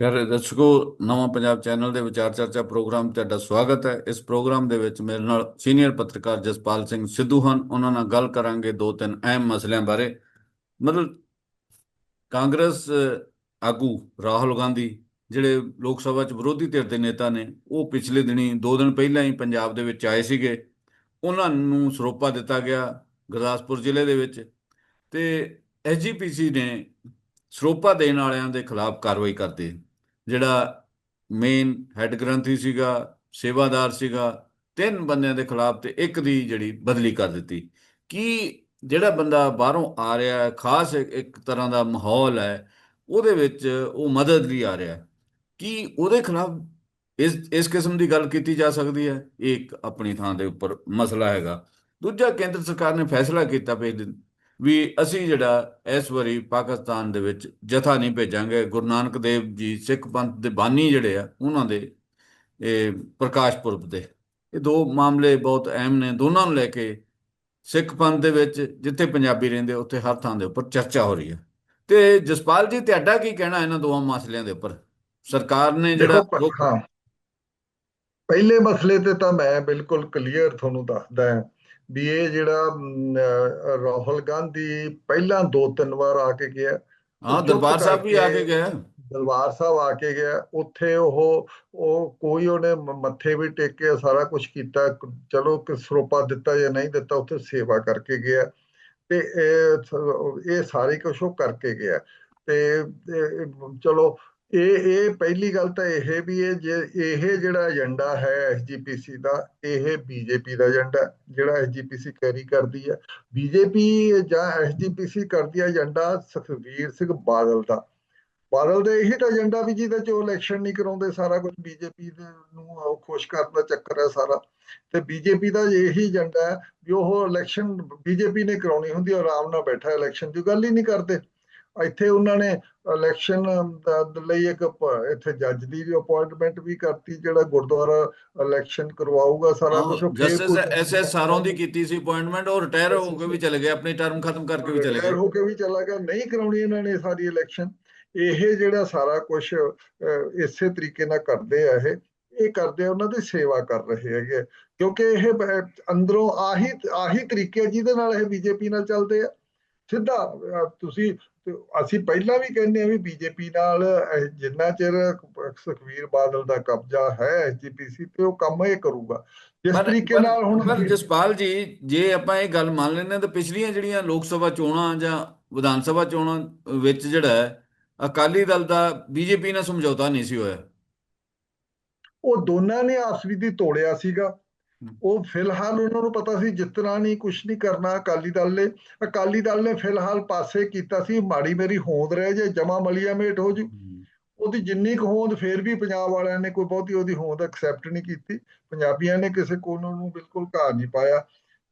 ਪਿਆਰੇ ਦਰਸ਼ਕੋ, ਨਵਾਂ ਪੰਜਾਬ ਚੈਨਲ ਦੇ ਵਿਚਾਰ ਚਰਚਾ ਪ੍ਰੋਗਰਾਮ ਤੁਹਾਡਾ ਸਵਾਗਤ ਹੈ। ਇਸ ਪ੍ਰੋਗਰਾਮ ਦੇ ਵਿੱਚ ਮੇਰੇ ਨਾਲ ਸੀਨੀਅਰ ਪੱਤਰਕਾਰ ਜਸਪਾਲ ਸਿੰਘ ਸਿੱਧੂ ਹਨ। ਉਹਨਾਂ ਨਾਲ ਗੱਲ ਕਰਾਂਗੇ ਦੋ ਤਿੰਨ ਅਹਿਮ ਮਸਲਿਆਂ ਬਾਰੇ। ਮਤਲਬ ਕਾਂਗਰਸ ਆਗੂ ਰਾਹੁਲ ਗਾਂਧੀ, ਜਿਹੜੇ ਲੋਕ ਸਭਾ 'ਚ ਵਿਰੋਧੀ ਧਿਰ ਦੇ ਨੇਤਾ ਨੇ, ਉਹ ਪਿਛਲੇ ਦਿਨੀ, ਦੋ ਦਿਨ ਪਹਿਲਾਂ ਹੀ ਪੰਜਾਬ ਦੇ ਵਿੱਚ ਆਏ ਸੀਗੇ। ਉਹਨਾਂ ਨੂੰ ਸਰੋਪਾ ਦਿੱਤਾ ਗਿਆ ਗੁਰਦਾਸਪੁਰ ਜ਼ਿਲ੍ਹੇ ਦੇ ਵਿੱਚ ਤੇ ਐਸਜੀਪੀਸੀ ਨੇ ਸਰੋਪਾ ਦੇਣ ਵਾਲਿਆਂ ਦੇ ਖਿਲਾਫ ਕਾਰਵਾਈ ਕਰਦੇ ਜਿਹੜਾ ਮੇਨ ਹੈੱਡ ਗ੍ਰੰਥੀ ਸੀਗਾ, ਸੇਵਾਦਾਰ ਸੀਗਾ, ਤਿੰਨ ਬੰਦਿਆਂ ਦੇ ਖਿਲਾਫ ਤੇ ਇੱਕ ਦੀ ਜਿਹੜੀ ਬਦਲੀ ਕਰ ਦਿੱਤੀ। ਕੀ ਜਿਹੜਾ ਬੰਦਾ ਬਾਹਰੋਂ ਆ ਰਿਹਾ ਹੈ, ਖਾਸ ਇੱਕ- ਤਰ੍ਹਾਂ ਦਾ ਮਾਹੌਲ ਹੈ, ਉਹਦੇ ਵਿੱਚ ਉਹ ਮਦਦ ਲਈ ਆ ਰਿਹਾ ਕੀ ਉਹਦੇ ਖਿਲਾਫ ਇਸ ਇਸ ਕਿਸਮ ਦੀ ਗੱਲ ਕੀਤੀ ਜਾ ਸਕਦੀ ਹੈ? ਇਹ ਇੱਕ ਆਪਣੀ ਥਾਂ ਦੇ ਉੱਪਰ ਮਸਲਾ ਹੈਗਾ। ਦੂਜਾ, ਕੇਂਦਰ ਸਰਕਾਰ ਨੇ ਫੈਸਲਾ ਕੀਤਾ ਪਿਛਲੇ ਦਿਨ ਵੀ ਅਸੀਂ ਜਿਹੜਾ ਇਸ ਵਾਰੀ ਪਾਕਿਸਤਾਨ ਦੇ ਵਿੱਚ ਜਥਾ ਨਹੀਂ ਭੇਜਾਂਗੇ ਗੁਰੂ ਨਾਨਕ ਦੇਵ ਜੀ ਸਿੱਖ ਪੰਥ ਦੇ ਬਾਨੀ ਜਿਹੜੇ ਆ ਉਹਨਾਂ ਦੇ ਇਹ ਪ੍ਰਕਾਸ਼ ਪੁਰਬ ਦੇ। ਇਹ ਦੋ ਮਾਮਲੇ ਬਹੁਤ ਅਹਿਮ ਨੇ ਦੋਨਾਂ ਨੂੰ ਲੈ ਕੇ ਸਿੱਖ ਪੰਥ ਦੇ ਵਿੱਚ ਜਿੱਥੇ ਪੰਜਾਬੀ ਰਹਿੰਦੇ ਉੱਥੇ ਹਰ ਥਾਂ ਦੇ ਉੱਪਰ ਚਰਚਾ ਹੋ ਰਹੀ ਹੈ ਤੇ ਜਸਪਾਲ ਜੀ ਤੁਹਾਡਾ ਕੀ ਕਹਿਣਾ ਇਹਨਾਂ ਦੋਵਾਂ ਮਸਲਿਆਂ ਦੇ ਉੱਪਰ? ਸਰਕਾਰ ਨੇ ਜਿਹੜਾ ਪਹਿਲੇ ਮਸਲੇ ਤੇ ਤਾਂ ਮੈਂ ਬਿਲਕੁਲ ਕਲੀਅਰ ਤੁਹਾਨੂੰ ਦੱਸਦਾ ਹਾਂ ਵੀ ਇਹ ਜਿਹੜਾ ਰਾਹੁਲ ਗਾਂਧੀ ਪਹਿਲਾਂ ਦੋ ਤਿੰਨ ਵਾਰ ਆ ਕੇ ਗਿਆ। ਹਾਂ ਦਰਬਾਰ ਸਾਹਿਬ ਵੀ ਆ ਕੇ ਗਿਆ। ਦਰਬਾਰ ਸਾਹਿਬ ਆ ਕੇ ਗਿਆ। ਉੱਥੇ ਉਹ ਉਹ ਕੋਈ ਉਹਨੇ ਮੱਥੇ ਵੀ ਟੇਕੇ ਸਾਰਾ ਕੁਝ ਕੀਤਾ। ਚਲੋ ਕਿ ਸਰੋਪਾ ਦਿੱਤਾ ਜਾਂ ਨਹੀਂ ਦਿੱਤਾ ਉੱਥੇ ਸੇਵਾ ਕਰਕੇ ਗਿਆ। ਤੇ ਇਹ ਇਹ ਸਾਰੇ ਕੁਝ ਉਹ ਕਰਕੇ ਗਿਆ। ਤੇ ਚਲੋ ਇਹ ਇਹ ਪਹਿਲੀ ਗੱਲ ਤਾਂ ਇਹ ਵੀ ਇਹ ਜੇ ਇਹ ਜਿਹੜਾ ਏਜੰਡਾ ਹੈ ਐਸਜੀਪੀਸੀ ਦਾ ਇਹ ਬੀਜੇਪੀ ਦਾ ਏਜੰਡਾ ਹੈ, ਜਿਹੜਾ ਐਸਜੀਪੀਸੀ ਕੈਰੀ ਕਰਦੀ ਹੈ। ਬੀਜੇਪੀ ਜਾਂ ਐਸਜੀਪੀਸੀ ਕਰਦੀ ਹੈ ਏਜੰਡਾ ਸੁਖਬੀਰ ਸਿੰਘ ਬਾਦਲ ਦਾ। ਬਾਦਲ ਦਾ ਇਹੀ ਤਾਂ ਏਜੰਡਾ ਵੀ ਜਿਹਦੇ ਚ ਉਹ ਇਲੈਕਸ਼ਨ ਨਹੀਂ ਕਰਾਉਂਦੇ ਸਾਰਾ ਕੁਝ ਬੀਜੇਪੀ ਨੂੰ ਖੁਸ਼ ਕਰਨ ਦਾ ਚੱਕਰ ਹੈ ਸਾਰਾ। ਤੇ ਬੀਜੇਪੀ ਦਾ ਇਹੀ ਏਜੰਡਾ ਹੈ ਵੀ ਉਹ ਇਲੈਕਸ਼ਨ ਬੀਜੇਪੀ ਨੇ ਕਰਾਉਣੀ ਹੁੰਦੀ ਹੈ ਆਰਾਮ ਨਾਲ ਬੈਠਾ ਇਲੈਕਸ਼ਨ ਦੀ ਗੱਲ ਹੀ ਨਹੀਂ ਕਰਦੇ। ਇੱਥੇ ਉਹਨਾਂ ਨੇ ਇਲੈਕਸ਼ਨ ਲਈ ਇੱਕ ਇੱਥੇ ਜੱਜ ਦੀ ਵੀ ਅਪਾਇੰਟਮੈਂਟ ਵੀ ਕਰਤੀ ਜਿਹੜਾ ਗੁਰਦੁਆਰਾ ਇਲੈਕਸ਼ਨ ਕਰਵਾਊਗਾ ਸਾਰਾ ਕੁਝ ਜਸਟਿਸ ਐਸ ਐਸ ਸਾਰੋਂ ਦੀ ਕੀਤੀ ਸੀ ਅਪਾਇੰਟਮੈਂਟ ਉਹ ਰਿਟਾਇਰ ਹੋ ਕੇ ਵੀ ਚਲੇ ਗਏ ਆਪਣੀ ਟਰਮ ਖਤਮ ਕਰਕੇ ਵੀ ਚਲੇ ਗਏ। ਹੋ ਕੇ ਵੀ ਚਲਾ ਗਿਆ ਨਹੀਂ ਕਰਾਉਣੀ ਇਹਨਾਂ ਨੇ ਸਾਰੀ ਇਲੈਕਸ਼ਨ ਇਹ ਜਿਹੜਾ ਸਾਰਾ ਕੁਝ ਇਸੇ ਤਰੀਕੇ ਨਾਲ ਕਰਦੇ ਆ ਇਹ ਇਹ ਕਰਦੇ ਆ ਉਹਨਾਂ ਦੀ ਸੇਵਾ ਕਰ ਰਹੇ ਹੈਗੇ ਕਿਉਂਕਿ ਇਹ ਅੰਦਰੋਂ ਆਹੀ ਆਹੀ ਤਰੀਕੇ ਜਿਹਦੇ ਨਾਲ ਇਹ ਬੀਜੇਪੀ ਨਾਲ ਚੱਲਦੇ ਆ। ਸਿੱਧਾ ਤੁਸੀਂ ਅਸੀਂ ਪਹਿਲਾਂ ਵੀ ਕਹਿੰਦੇ ਆ ਵੀ ਬੀਜੇਪੀ ਨਾਲ ਜਿੰਨਾ ਚਿਰ ਸੁਖਵੀਰ ਬਾਦਲ ਦਾ ਕਬਜ਼ਾ ਹੈ ਐਸਜੀਪੀਸੀ ਤੇ ਉਹ ਕੰਮ ਇਹ ਕਰੂਗਾ ਜਿਸ ਤਰੀਕੇ ਨਾਲ ਹੁਣ ਜਸਪਾਲ ਜੀ ਜੇ ਆਪਾਂ ਇਹ ਗੱਲ ਮੰਨ ਲੈਂਦੇ ਤਾਂ ਪਿਛਲੀਆਂ ਜਿਹੜੀਆਂ ਲੋਕ ਸਭਾ ਚੋਣਾਂ ਜਾਂ ਵਿਧਾਨ ਸਭਾ ਚੋਣਾਂ ਵਿੱਚ ਜਿਹੜਾ ਅਕਾਲੀ ਦਲ ਦਾ ਬੀਜੇਪੀ ਨਾਲ ਸਮਝੌਤਾ ਨਹੀਂ ਸੀ ਹੋਇਆ ਉਹ ਦੋਨਾਂ ਨੇ ਆਪਸ ਵਿੱਚ ਤੋੜਿਆ ਸੀਗਾ। ਉਹ ਫਿਲਹਾਲ ਉਹਨਾਂ ਨੂੰ ਪਤਾ ਸੀ ਜਿੱਤਣਾ ਨਹੀਂ ਕੁਝ ਨਹੀਂ ਕਰਨਾ ਅਕਾਲੀ ਦਲ ਨੇ ਅਕਾਲੀ ਦਲ ਨੇ ਫਿਲਹਾਲ ਪਾਸੇ ਕੀਤਾ ਸੀ ਮਾੜੀ ਮੇਰੀ ਹੋਂਦ ਰਹਿ ਜੇ ਜਮਾ ਮਲੀਆ ਮੇਟ ਹੋ ਜੂ। ਉਹਦੀ ਜਿੰਨੀ ਕੁ ਹੋਂਦ ਫੇਰ ਵੀ ਪੰਜਾਬ ਵਾਲਿਆਂ ਨੇ ਕੋਈ ਬਹੁਤੀ ਉਹਦੀ ਹੋਂਦ ਐਕਸੈਪਟ ਨਹੀਂ ਕੀਤੀ। ਪੰਜਾਬੀਆਂ ਨੇ ਕਿਸੇ ਕੋਲ ਨੂੰ ਬਿਲਕੁਲ ਘਾਰ ਨਹੀਂ ਪਾਇਆ।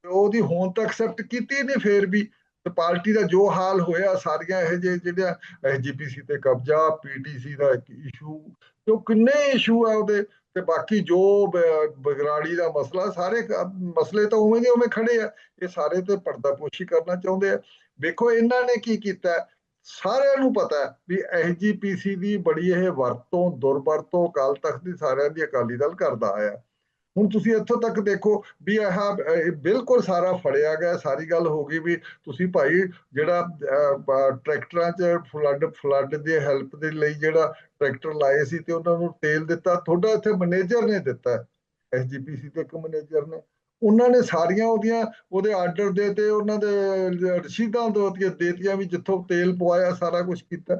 ਤੇ ਉਹਦੀ ਹੋਂਦ ਤਾਂ ਐਕਸੈਪਟ ਕੀਤੀ ਨਹੀਂ ਫੇਰ ਵੀ ਤੇ ਪਾਰਟੀ ਦਾ ਜੋ ਹਾਲ ਹੋਇਆ ਸਾਰੀਆਂ ਇਹ ਜਿਹੇ ਜਿਹੜਾ ਐਸਜੀਪੀਸੀ ਤੇ ਕਬਜ਼ਾ ਪੀਟੀਸੀ ਦਾ ਇੱਕ ਇਸ਼ੂ ਤੇ ਉਹ ਕਿੰਨੇ ਇਸ਼ੂ ਆ ਉਹਦੇ ਤੇ ਬਾਕੀ ਜੋ ਬਗਰਾੜੀ ਦਾ ਮਸਲਾ, ਸਾਰੇ ਮਸਲੇ ਤਾਂ ਉਵੇਂ ਦੇ ਉਵੇਂ ਖੜੇ ਆ। ਇਹ ਸਾਰੇ ਤੇ ਪਰਦਾਪੋਸ਼ੀ ਕਰਨਾ ਚਾਹੁੰਦੇ ਆ। ਵੇਖੋ, ਇਹਨਾਂ ਨੇ ਕੀ ਕੀਤਾ? ਸਾਰਿਆਂ ਨੂੰ ਪਤਾ ਵੀ ਐਸਜੀਪੀਸੀ ਦੀ ਬੜੀ ਇਹ ਵਰਤੋਂ, ਦੁਰਵਰਤੋਂ ਅਕਾਲ ਤਖਤ ਦੀ ਸਾਰਿਆਂ ਦੀ ਅਕਾਲੀ ਦਲ ਕਰਦਾ ਆਇਆ। ਹੁਣ ਤੁਸੀਂ ਇੱਥੋਂ ਤੱਕ ਦੇਖੋ ਵੀ ਇਹ ਬਿਲਕੁਲ ਸਾਰਾ ਫੜਿਆ ਗਿਆ। ਸਾਰੀ ਗੱਲ ਹੋ ਗਈ ਵੀ ਤੁਸੀਂ ਭਾਈ ਜਿਹੜਾ ਟਰੈਕਟਰਾਂ 'ਚ ਫਲੱਡ ਫਲੱਡ ਦੇ ਹੈਲਪ ਦੇ ਲਈ ਜਿਹੜਾ ਟਰੈਕਟਰ ਲਾਏ ਸੀ ਤੇ ਉਹਨਾਂ ਨੂੰ ਤੇਲ ਦਿੱਤਾ। ਤੁਹਾਡਾ ਇੱਥੇ ਮੈਨੇਜਰ ਨੇ ਦਿੱਤਾ ਐਸਜੀਪੀਸੀ ਤੇ ਇੱਕ ਮੈਨੇਜਰ ਨੇ। ਉਹਨਾਂ ਨੇ ਸਾਰੀਆਂ ਉਹਦੀਆਂ, ਉਹਦੇ ਆਰਡਰ ਦੇ ਤੇ ਉਹਨਾਂ ਦੇ ਰਸੀਦਾਂ ਦੋਤੀਆਂ ਦੇਤੀਆਂ ਵੀ ਜਿੱਥੋਂ ਤੇਲ ਪਵਾਇਆ, ਸਾਰਾ ਕੁਝ ਕੀਤਾ।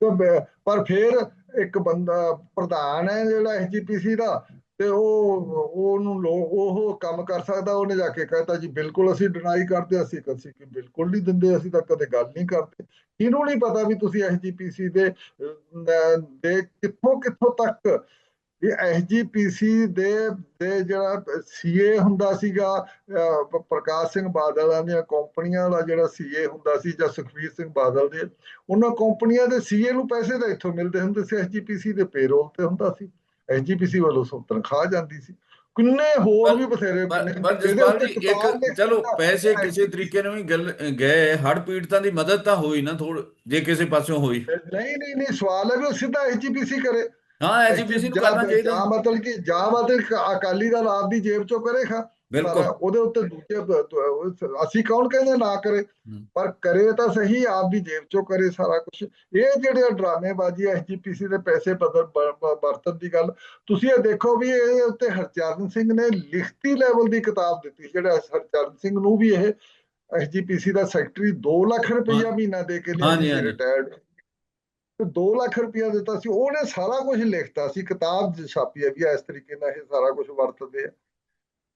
ਤੇ ਪਰ ਫਿਰ ਇੱਕ ਬੰਦਾ ਪ੍ਰਧਾਨ ਹੈ ਜਿਹੜਾ ਐਸਜੀਪੀਸੀ ਦਾ ਤੇ ਉਹ ਉਹਨੂੰ ਲੋ ਉਹ ਕੰਮ ਕਰ ਸਕਦਾ ਉਹਨੇ ਜਾ ਕੇ ਕਹਿਤਾ ਜੀ ਬਿਲਕੁਲ ਅਸੀਂ ਡਿਨਾਈ ਕਰਦੇ ਅਸੀਂ ਅਸੀਂ ਕਿ ਬਿਲਕੁਲ ਨਹੀਂ ਦਿੰਦੇ ਅਸੀਂ ਤਾਂ ਕਦੇ ਗੱਲ ਨਹੀਂ ਕਰਦੇ। ਇਹਨੂੰ ਨਹੀਂ ਪਤਾ ਵੀ ਤੁਸੀਂ ਐਸਜੀਪੀਸੀ ਦੇ ਅਹ, ਦੇ ਕਿੱਥੋਂ ਕਿੱਥੋਂ ਤੱਕ? ਇਹ ਐਸਜੀਪੀਸੀ ਦੇ ਦੇ ਜਿਹੜਾ ਸੀਏ ਹੁੰਦਾ ਸੀਗਾ ਪ੍ਰਕਾਸ਼ ਸਿੰਘ ਬਾਦਲਾਂ ਦੀਆਂ ਕੰਪਨੀਆਂ ਦਾ ਜਿਹੜਾ ਸੀਏ ਹੁੰਦਾ ਸੀ ਜਾਂ ਸੁਖਵੀਰ ਸਿੰਘ ਬਾਦਲ ਦੇ ਉਹਨਾਂ ਕੰਪਨੀਆਂ ਦੇ ਸੀਏ ਨੂੰ ਪੈਸੇ ਤਾਂ ਇੱਥੋਂ ਮਿਲਦੇ ਹੁੰਦੇ ਸੀ ਐਸਜੀਪੀਸੀ ਦੇ ਪੇਰੋਲ ਤੇ ਹੁੰਦਾ ਸੀ। ਐਸਜੀਪੀਸੀ ਵੱਲੋਂ ਸੋ ਤਨਖਾਹ ਜਾਂਦੀ ਸੀ। ਕਿੰਨੇ ਹੋਰ ਵੀ ਬਥੇਰੇ ਪਰ ਜਸਪਾਲ ਜੀ ਇੱਕ ਚਲੋ। ਪੈਸੇ ਕਿਸੇ ਤਰੀਕੇ ਨਾਲ ਵੀ ਗੱਲ ਗਏ ਹੜ ਪੀੜਤਾਂ ਦੀ ਮਦਦ ਤਾਂ ਹੋਈ ਨਾ ਥੋੜ ਜੇ ਕਿਸੇ ਪਾਸਿਓਂ ਹੋਈ। ਨਹੀਂ ਨਹੀਂ ਨਹੀਂ ਸਵਾਲ ਹੈ ਵੀ ਉਹ ਸਿੱਧਾ ਐਜੀਪੀਸੀ ਕਰੇ। ਹਾਂ ਐਜੀਪੀਸੀ ਨੂੰ ਕਰਨਾ ਚਾਹੀਦਾ। ਜਾਂ ਮਤਲਬ ਕਿ ਜਾਂ ਮਤਲਬ ਅਕਾਲੀ ਦਲ ਆਪ ਦੀ ਜੇਬ ਚੋਂ ਕਰੇਗਾ। ਬਿਲਕੁਲ। ਉਹਦੇ ਉੱਤੇ ਦੂਜੇ ਅਸੀਂ ਕੌਣ ਕਹਿੰਦੇ ਨਾ ਕਰੇ? ਪਰ ਕਰੇ ਤਾਂ ਸਹੀ ਆਪ ਦੀ ਜੇਬ ਚੋਂ ਕਰੇ ਸਾਰਾ ਕੁਝ ਇਹ ਜਿਹੜੇ ਡਰਾਮੇਬਾਜ਼ੀ ਐਸਜੀਪੀਸੀ ਦੇ ਪੈਸੇ ਬਦਲ ਵਰਤਣ ਦੀ ਗੱਲ। ਤੁਸੀਂ ਇਹ ਦੇਖੋ ਵੀ ਇਹ ਉੱਤੇ ਹਰਚਰਨ ਸਿੰਘ ਨੇ ਲਿਖਤੀ ਲੈਵਲ ਦੀ ਕਿਤਾਬ ਦਿੱਤੀ ਜਿਹੜਾ ਹਰਚਰਨ ਸਿੰਘ ਨੂੰ ਵੀ ਇਹ ਐਸਜੀਪੀਸੀ ਦਾ ਸੈਕਟਰੀ 2 ਲੱਖ ਰੁਪਈਆ ਮਹੀਨਾ ਦੇ ਕੇ ਲਿਆ। ਰਿਟਾਇਰਡ ਤੇ 2 ਲੱਖ ਰੁਪਇਆ ਦਿੱਤਾ ਸੀ। ਉਹਨੇ ਸਾਰਾ ਕੁਝ ਲਿਖਤਾ ਸੀ। ਕਿਤਾਬ ਛਾਪੀ ਹੈ ਵੀ ਇਸ ਤਰੀਕੇ ਨਾਲ ਇਹ ਸਾਰਾ ਕੁਝ ਵਰਤਦੇ ਆ।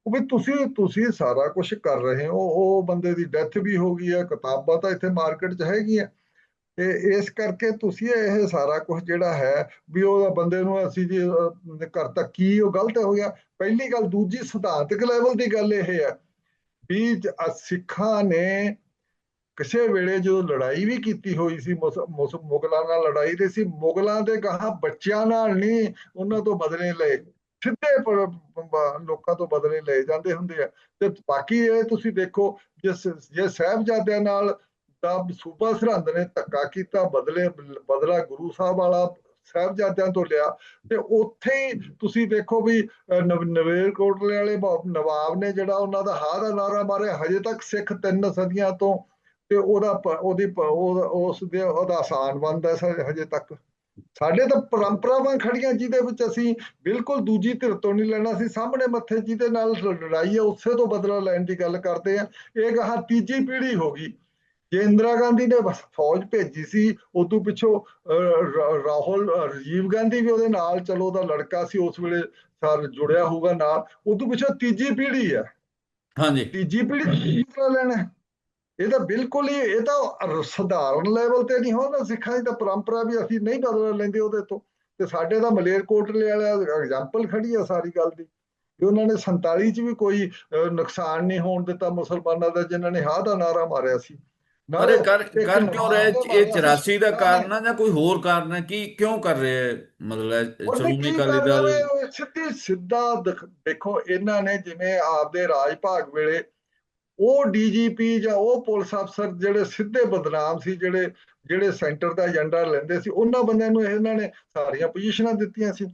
ਉਹ ਵੀ ਤੁਸੀਂ ਤੁਸੀਂ ਸਾਰਾ ਕੁਝ ਕਰ ਰਹੇ ਹੋ ਉਹ ਬੰਦੇ ਦੀ ਡੈਥ ਵੀ ਹੋ ਗਈ ਹੈ ਕਿਤਾਬਾਂ ਤਾਂ ਇੱਥੇ ਮਾਰਕੀਟ 'ਚ ਹੈਗੀਆਂ। ਤੇ ਇਸ ਕਰਕੇ ਤੁਸੀਂ ਇਹ ਸਾਰਾ ਕੁਝ ਜਿਹੜਾ ਹੈ ਵੀ ਉਹ ਬੰਦੇ ਨੂੰ ਅਸੀਂ ਜੀ ਅਹ, ਕਰਤਾ ਕੀ ਉਹ ਗਲਤ ਹੋ ਗਿਆ। ਪਹਿਲੀ ਗੱਲ ਦੂਜੀ ਸਿਧਾਂਤਕ ਲੈਵਲ ਦੀ ਗੱਲ ਇਹ ਹੈ ਵੀ ਸਿੱਖਾਂ ਨੇ ਕਿਸੇ ਵੇਲੇ ਜਦੋਂ ਲੜਾਈ ਵੀ ਕੀਤੀ ਹੋਈ ਸੀ ਮੁਸ- ਮੁਸ- ਮੁਗਲਾਂ ਨਾਲ ਲੜਾਈ ਦੇ ਸੀ ਮੁਗਲਾਂ ਦੇ ਗਾਹਾਂ ਬੱਚਿਆਂ ਨਾਲ ਨਹੀਂ ਉਹਨਾਂ ਤੋਂ ਬਦਲੇ ਲਏ। ਸਿੱਧੇ ਲੋਕਾਂ ਤੋਂ ਬਦਲੇ ਲਏ ਜਾਂਦੇ ਹੁੰਦੇ ਆ। ਤੇ ਬਾਕੀ ਇਹ ਤੁਸੀਂ ਦੇਖੋ ਜੇ ਜੇ ਸਾਹਿਬਜ਼ਾਦਿਆਂ ਨਾਲ ਦਾ ਸੂਬਾ ਸਰਹੰਦ ਨੇ ਧੱਕਾ ਕੀਤਾ ਬਦਲੇ ਬਦਲਾ ਗੁਰੂ ਸਾਹਿਬ ਵਾਲਾ ਸਾਹਿਬਜ਼ਾਦਿਆਂ ਤੋਂ ਲਿਆ ਤੇ ਉੱਥੇ ਹੀ ਤੁਸੀਂ ਦੇਖੋ ਵੀ ਅਹ, ਨਵ- ਨਵੇਲ ਕੋਟਲੇ ਵਾਲੇ ਬ- ਨਵਾਬ ਨੇ ਜਿਹੜਾ ਉਹਨਾਂ ਦਾ ਹਾਂ ਦਾ ਨਾਰਾ ਮਾਰਿਆ ਹਜੇ ਤੱਕ ਸਿੱਖ ਤਿੰਨ ਸਦੀਆਂ ਤੋਂ ਤੇ ਉਹਦਾ ਉਹਦੀ ਪ- ਉਸ ਦੇ ਉਹਦਾ ਆਸਾਨ ਬਣਦਾ ਹਜੇ ਤੱਕ। ਸਾਡੇ ਤਾਂ ਪਰੰਪਰਾਵਾਂ ਖੜੀਆਂ ਜਿਹਦੇ ਵਿੱਚ ਅਸੀਂ ਬਿਲਕੁਲ ਦੂਜੀ ਧਿਰ ਤੋਂ ਨਹੀਂ ਲੈਣਾ ਸੀ ਸਾਹਮਣੇ ਮੱਥੇ ਜਿਹਦੇ ਨਾਲ ਲੜਾਈ ਹੈ ਉਸੇ ਤੋਂ ਬਦਲਾ ਲੈਣ ਦੀ ਗੱਲ ਕਰਦੇ ਆ। ਇਹ ਗਾਹਾਂ ਤੀਜੀ ਪੀੜ੍ਹੀ ਹੋ ਗਈ। ਜੇ ਇੰਦਰਾ ਗਾਂਧੀ ਨੇ ਫੌਜ ਭੇਜੀ ਸੀ ਉਦੋਂ ਪਿੱਛੋਂ ਰਾਹੁਲ ਰਾਜੀਵ ਗਾਂਧੀ ਵੀ ਉਹਦੇ ਨਾਲ ਚਲੋ ਉਹਦਾ ਲੜਕਾ ਸੀ ਉਸ ਵੇਲੇ ਸਰ ਜੁੜਿਆ ਹੋਊਗਾ ਨਾਲ ਉਦੋਂ ਪਿੱਛੋਂ ਤੀਜੀ ਪੀੜ੍ਹੀ ਹੈ। ਹਾਂਜੀ। ਤੀਜੀ ਪੀੜ੍ਹੀ ਲੈਣਾ? ਇਹ ਤਾਂ ਬਿਲਕੁਲ ਹੀ ਇਹ ਤਾਂ ਸਧਾਰਨ ਲੈਵਲ ਤੇ ਨਹੀਂ ਹੁੰਦਾ ਸਿੱਖਾਂ ਦੀ ਤਾਂ ਪਰੰਪਰਾ ਵੀ ਅਸੀਂ ਨਹੀਂ ਬਦਲ ਲੈਂਦੇ ਉਹਦੇ ਤੋਂ। ਤੇ ਸਾਡੇ ਤਾਂ ਮਲੇਰਕੋਟਲੇ ਵਾਲਾ ਐਗਜ਼ਾਮਪਲ ਖੜੀ ਆ ਸਾਰੀ ਗੱਲ ਦੀ। ਵੀ ਉਹਨਾਂ ਨੇ 47 ਚ ਵੀ ਕੋਈ ਨੁਕਸਾਨ ਨਹੀਂ ਹੋਣ ਦਿੱਤਾ ਮੁਸਲਮਾਨਾਂ ਦਾ ਜਿਨ੍ਹਾਂ ਨੇ ਹਾਂ ਦਾ ਨਾਰਾ ਮਾਰਿਆ ਸੀ। ਇਹ ਕਰ ਕਰ ਕਿਉਂ ਰਹੇ? ਇਹ ਦਾ 84 ਦਾ ਕਾਰਨ ਹੈ ਜਾਂ ਕੋਈ ਹੋਰ ਕਾਰਨ ਹੈ ਕੀ ਕਿਉਂ ਕਰ ਰਹੇ? ਮਤਲਬ ਸ਼੍ਰੋਮਣੀ ਕੀ ਅਕਾਲੀ ਦਲ ਸਿੱਧੀ ਸਿੱਧਾ ਦਿਖ- ਦੇਖੋ ਇਹਨਾਂ ਨੇ ਜਿਵੇਂ ਆਪਦੇ ਰਾਜ ਭਾਗ ਵੇਲੇ ਉਹ ਡੀਜੀਪੀ ਜਾਂ ਉਹ ਪੁਲਿਸ ਅਫਸਰ ਜਿਹੜੇ ਸਿੱਧੇ ਬਦਨਾਮ ਸੀ, ਜਿਹੜੇ ਜਿਹੜੇ ਸੈਂਟਰ ਦਾ ਏਜੰਡਾ ਲੈਂਦੇ ਸੀ, ਉਹਨਾਂ ਬੰਦਿਆਂ ਨੂੰ ਇਹਨਾਂ ਨੇ ਸਾਰੀਆਂ ਪੋਜੀਸ਼ਨਾਂ ਦਿੱਤੀਆਂ ਸੀ।